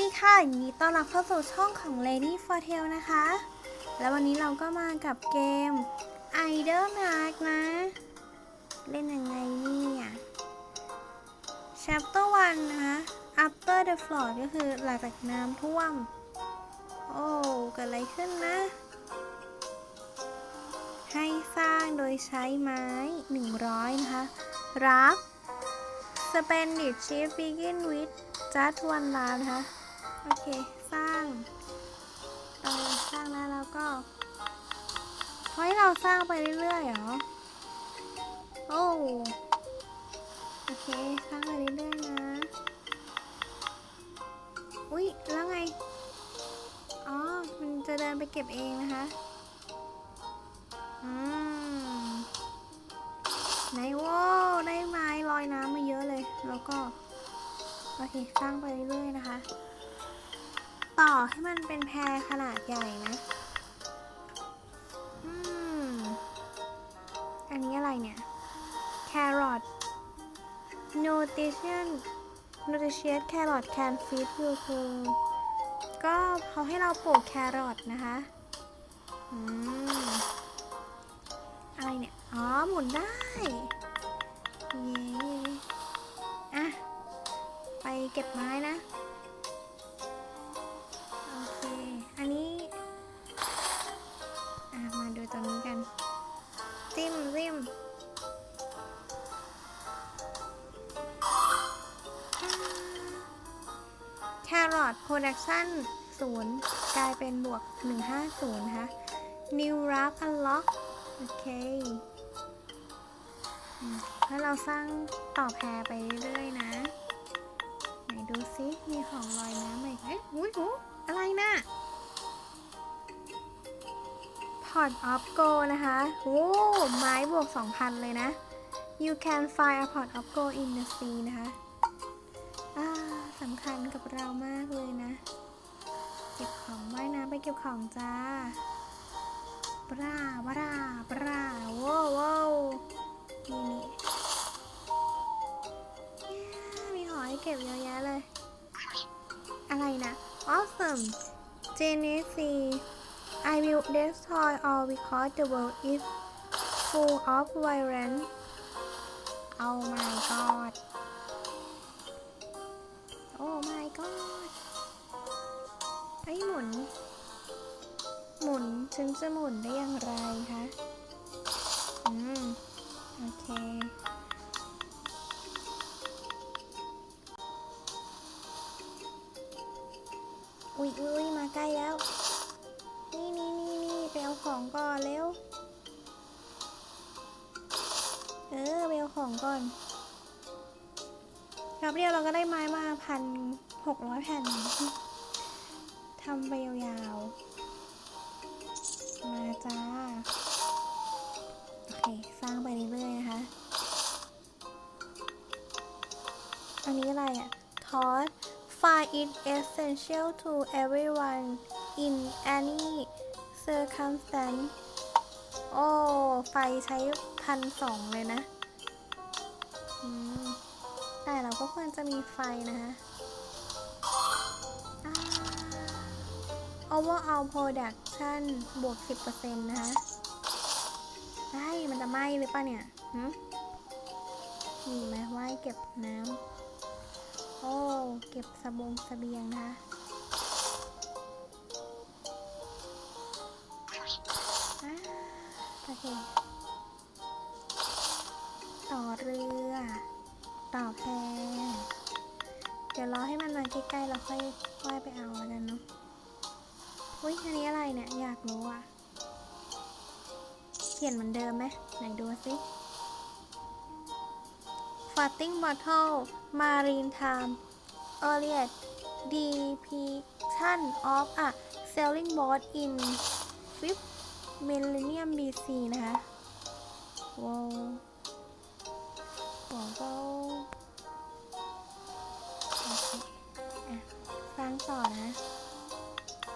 ดีค่ะยินดีต้อนรับเข้าสู่ช่องของ Lady for t a l นะคะ แล้ววันนี้เราก็มากับเกม Idol Mark นะ เล่นยังไงเนี่ย Chapter 1 นะคะ After the flood ก็คือหลังจากน้ำท่วม โอ้เกิดอะไรขึ้นนะ ให้สร้างโดยใช้ไม้ 100 นะคะ รับ Splendid Chief begin with just one round นะคะ โอเค สร้างเออสร้างแล้วแล้วก็เฮ้ยเราสร้างไปเรื่อยๆเหรอ โอ้โอเค สร้างไปเรื่อยๆนะ อุ๊ยแล้วไง อ๋อ มันจะเดินไปเก็บเองนะคะอืมไหนโว้ได้ไม้ลอยน้ำมาเยอะเลย แล้วก็ โอเค สร้างไปเรื่อยๆนะคะ ต่อให้มันเป็นแพรขนาดใหญ่นะอืมอันนี้อะไรเนี่ย แครอท nutrition nutritious carrot can feed you too ก็เขาให้เราปลูกแครอทนะคะอืมอะไรเนี่ย อ๋อ หมุนได้ เย้ อะ ไปเก็บไม้นะ ครอทโปรดักชั่นศูนย์กลายเป็นบวก 150 นะคะ New Wrap Unlock โอเคแล้วเราสร้างต่อแพรไปเรื่อยๆนะ ไหนดูซิมีของลอยน้ำไหมเอ๊ะอุ้ยหูอะไรนะ่ะ Pot of Gold นะคะโอ้ไม้บวก 2,000 เลยนะ You can find a pot of gold in the sea นะคะ สำคัญกับเรามากเลยนะ เก็บของว่ายน้ำไปเก็บของจ้าบราบราบราว้าวว้าวนี่นี่มีหอยเก็บเยอะแยะเลย อะไรนะ awesome Genesee I will destroy all because the world is full of violence Oh my god Oh my god ไอ้หมุน หมุนฉันจะหมุนได้อย่างไรคะ อืม โอเค อุ๊ยอุ๊ยมาใกล้แล้ว นี่นี่นี่นี่ไปเอาของก่อนเร็ว เออไปเอาของก่อน ครับเดียวเราก็ได้ไม้มาพันหกร้อยแผ่นทำไปยาวๆ มาจ้า โอเค สร้างไปเรื่อยๆนะคะ อันนี้อะไรอะ Toss Find it essential to everyone in any circumstance โอ้ ไฟใช้พันสองเลยนะ ก็ควรจะมีไฟนะคะอ่า overall production บวก 10%นะคะได้มันจะไหม้หรือปล่าเนี่ยหึมีไหมว่ายเก็บน้ำโอ้ เก็บสบงเสบียงนะคะโอเค ต่อเรือ ต่อแพ เดี๋ยวรอให้มันมาใกล้ๆแล้วค่อยว่ายไปเอาแล้วกันเนาะอุ้ยอันนี้อะไรเนี่ย อยากรู้อะ เขียนเหมือนเดิมไหมไหนดูสิ Farting Bottle Marine Time Earlier Depiction of a Sailing Boat in 5th Millennium BC นะคะว้าวว้าว ต่อนะ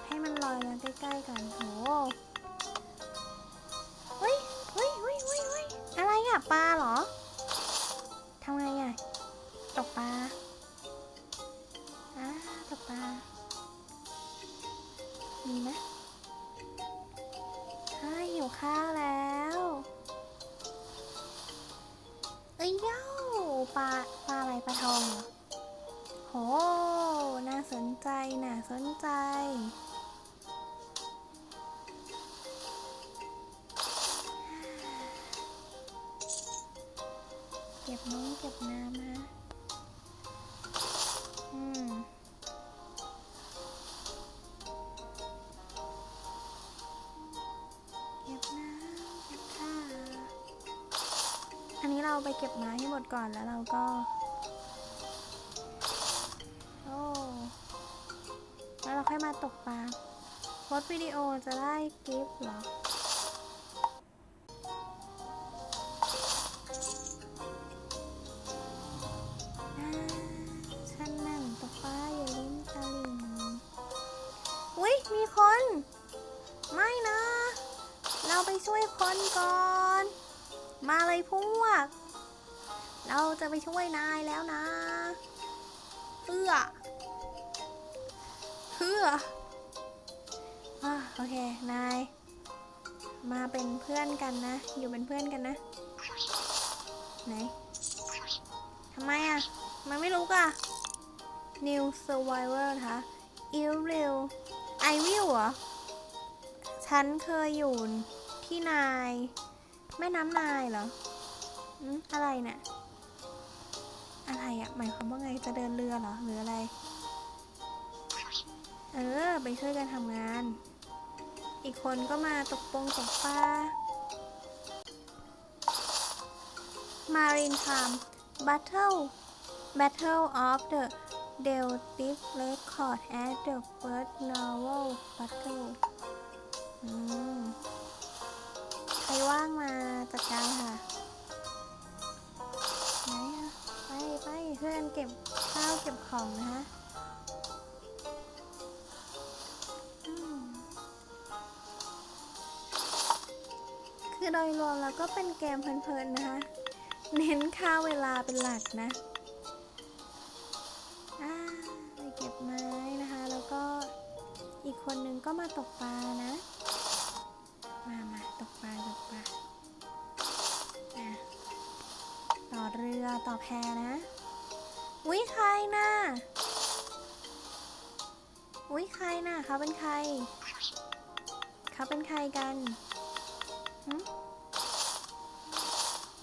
ให้มันลอยมาใกล้ๆก่อนโหเฮ้ยเฮ้ยเฮ้ยเฮ้ยเฮ้ยอะไรอะปลาเหรอทำไงอะตกปลาอ่าตกปลา มีไหมใช่หิวข้าวแล้วเอ้ยเย้าปลาปลาอะไรปลาทองเหรอโห สนใจ น่าสนใจ เก็บน้องเก็บน้ำนะอืมเก็บน้ำเก็บข้าอันนี้เราไปเก็บไม้ให้หมดก่อนแล้วเราก็ แล้มาตกปลาโพสวิดีโอจะได้กิฟต์เหรออ่าฉันนั่งตกปลาอยู่ริมตลิ่งอุ๊ย มีคน ไม่นะ เราไปช่วยคนก่อน มาเลยพวก เราจะไปช่วยนายแล้วนะเพื่อื่ออะโอเค นาย มาเป็นเพื่อนกันนะ อยู่เป็นเพื่อนกันนะ ไหนทำไมอะ มันไม่รู้ก่ะ New Survivor นะคะ i l r i l I will เหรอ ฉันเคยอยู่ที่นาย แม่น้ำนายเหรออืมอะไรเนี่ยอะไรอะ หมายความว่าไงจะเดินเรือเหรอ หรืออะไร เออ ไปช่วยกันทำงาน อีกคนก็มาตกปงตกปลา Marine Farm Battle Battle of the Deltic Record at the first naval battle อืมใครว่างมาจัดการค่ะ ไหนอะไปไปเพื่อนเก็บข้าวเก็บของนะฮะ คือโดยรวมแล้วก็เป็นเกมเพลินๆนะคะ เน้นค่าเวลาเป็นหลักนะอ่าไปเก็บไม้นะคะ แล้วก็อีกคนนึงก็มาตกปลานะ มามาตกปลาตกปลาต่อเรือต่อแพนะอุ้ยใครน่ะอุ้ยใครน่ะเขาเป็นใครเขาเป็นใครกัน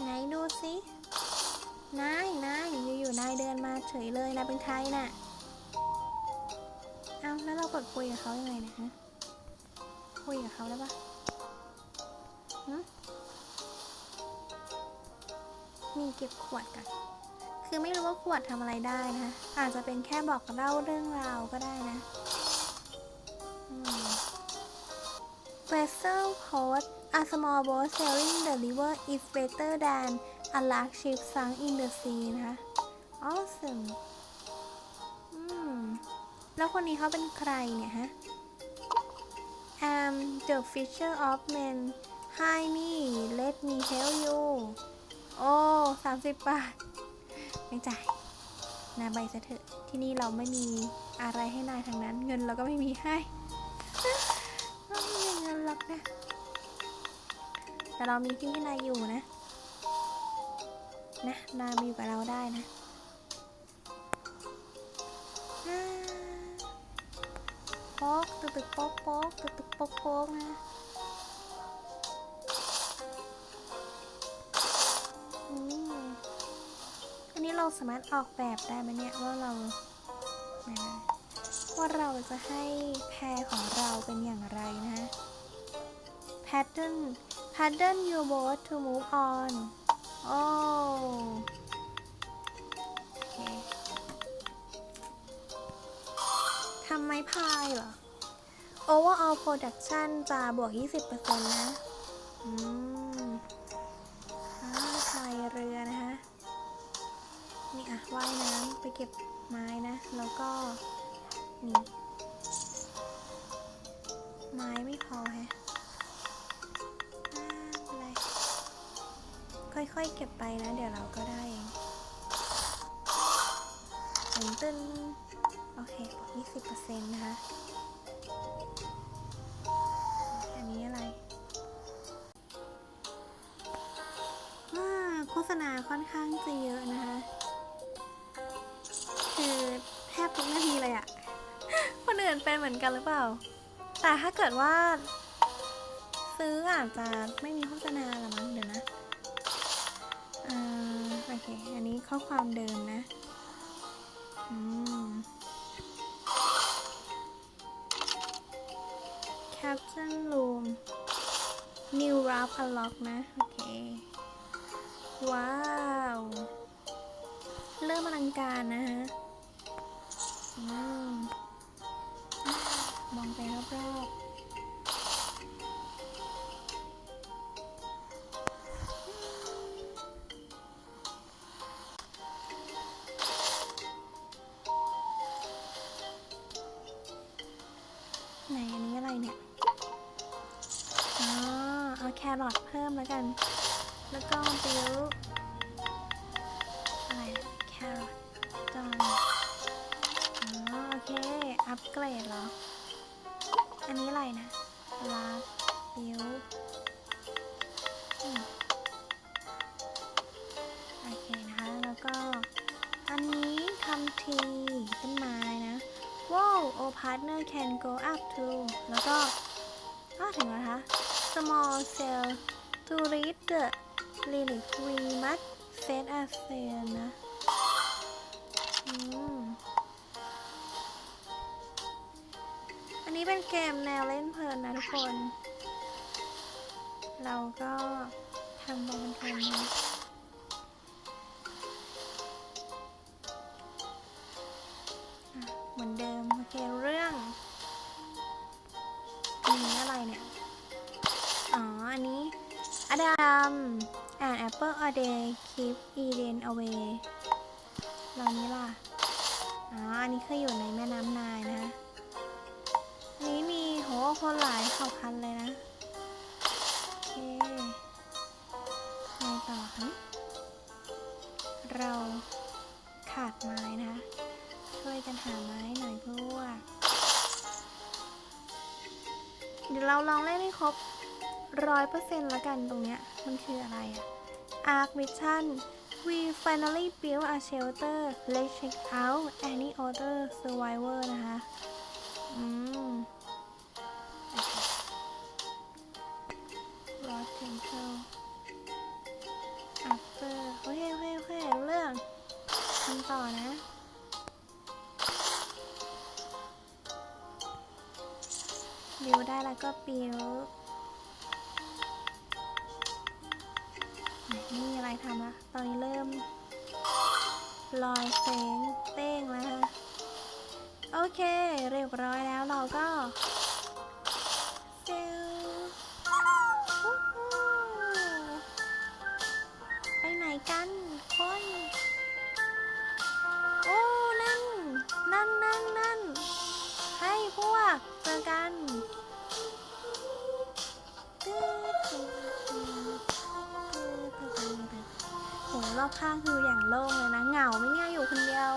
ไหนดูสินายนายอยู่ๆนายเดินมาเฉยเลยนายเป็นใครน่ะเอาแล้วเรากดคุยกับเขายังไงเนะฮะคุยกับเขาได้ปะนี่เก็บขวดกัน คือไม่รู้ว่าขวดทำอะไรได้นะ อาจจะเป็นแค่บอกเล่าเรื่องราวก็ได้นะ Vessel Post A small boat sailing the river is better than a large ship sunk in the sea นะคะ Awesome อืม แล้วคนนี้เขาเป็นใครเนี่ยฮะ I'm the fisher of men Hi me let me help you โอ้สามสิบบาท ไม่จ่ายนาใบซะเถอะ ที่นี่เราไม่มีอะไรให้นายทางนั้น เงินเราก็ไม่มีให้ไม่มีเงินหรอกนะ แต่เรามีที่นายอยู่นะ นะนายมาอยู่กับเราได้นะโป๊กตึกตึกโป๊กโป๊กตึกตึกโป๊กโป๊กนะอันนี้เราสามารถออกแบบได้ไหมเนี่ยว่าเรานๆว่าเราจะให้แพรของเราเป็นอย่างไรนะ pattern pattern your boat to move on โอ้โอเคทำไม้พายเหรอ overall production จะบวก 20%นะอืมพายเรือนะคะ นี่อะว่ายน้ำไปเก็บไม้นะ แล้วก็ นี่ อยๆเก็บไปนะ เดี๋ยวเราก็ได้เองตึ้นตึ้นโอเคบวก20%นะคะ อันนี้อะไรโฆษณาค่อนข้างจะเยอะนะคะ คือแทบทุกนาทีเลยอะคนอื่นเป็นเหมือนกันหรือเปล่า แต่ถ้าเกิดว่า ซื้ออาจจะไม่มีโฆษณาละมั้งเดี๋ยวนะ อ่าโอเค อันนี้ข้อความเดิมนะ อืม Caption Room New Wrap Unlock นะ โอเค ว้าว เริ่มอลังการนะฮะ อืม มองไปรอบๆ มแล้วกัน แล้วก็บิวอะไรนะแครอทจอนอ๋อโอเค อัปเกรดเหรอ อันนี้อะไรนะลาบิวโอเคนะคะ แล้วก็ อันนี้ทำทีต้นไม้นะว้าว o partner can go up to แล้วก็อ้าถึงแล้วคะ small cell to read the lyric we must set a sail นะอันนี้เป็นเกมแนวเล่นเพลินนะทุกคน เราก็ทำบอลเพลินนะเหมือนเดิม โอเค เรื่อง Adam and Apple a day keep Eden away เรานี้ล่ะ อ๋อ อันนี้คืออยู่ในแม่น้ำนายนะคะอันนี้มีโหคนหลายเผ่าพันธุ์เลยนะ โอเคไงต่อคะเราขาดไม้นะคะ ช่วยกันหาไม้หน่อยพวก เดี๋ยวเราลองเล่นให้ครบร้อยเปอร์เซ็นต์ละกันตรงเนี้ย มันคืออะไรอะ Arc Mission We finally built a shelter Let's check out any other survivor นะคะ อืม Lost Temple After โอเคโอเคโอเคเรื่องทำต่อนะ บิวได้แล้วก็บิวไหนนี่อะไรทำละตอนนี้เริ่ม ลอยเฟ้งเต้งแล้วฮะโอเค เรียบร้อยแล้วเราก็เซลวู้ฮู้ไปไหนกัน รอบข้างคืออย่างโล่งเลยนะ เหงาไม่เนี่ยอยู่คนเดียว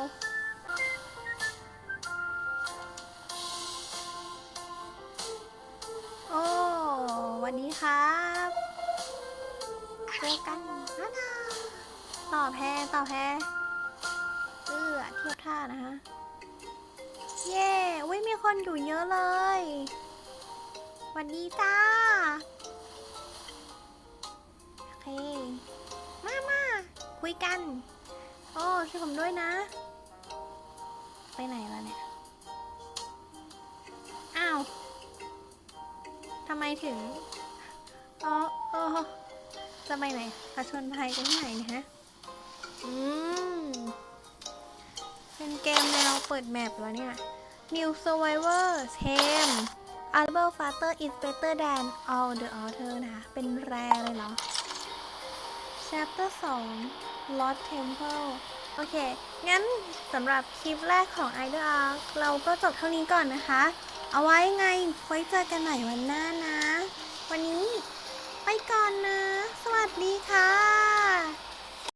โอ้วันนี้ครับเจอกันนะนะต่อแพ้ต่อแพ้เอื้อเทียบท่านะคะเย้อุ้ยมีคนอยู่เยอะเลยวัสดีจ้าโอเค มามา คุยกันโอ้ช่วยผมด้วยนะ ไปไหนแล้วเนี่ย อ้าวทำไมถึงอ๋ออ๋อจะไปไหนผชนภัยกันที่ไหนเนะฮะ อืม เป็นเกมแนวเปิดแมปแล้วเนี่ย New Survivor Team Albert Faster is better than all the other นะคะเป็นแรเลยเหรอ Chapter 2 Lost Temple โอเค งั้นสำหรับคลิปแรกของ Idol Arc เราก็จบเท่านี้ก่อนนะคะ เอาไว้ไงไว้เจอกันใหม่วันหน้านะ วันนี้ไปก่อนนะ สวัสดีค่ะ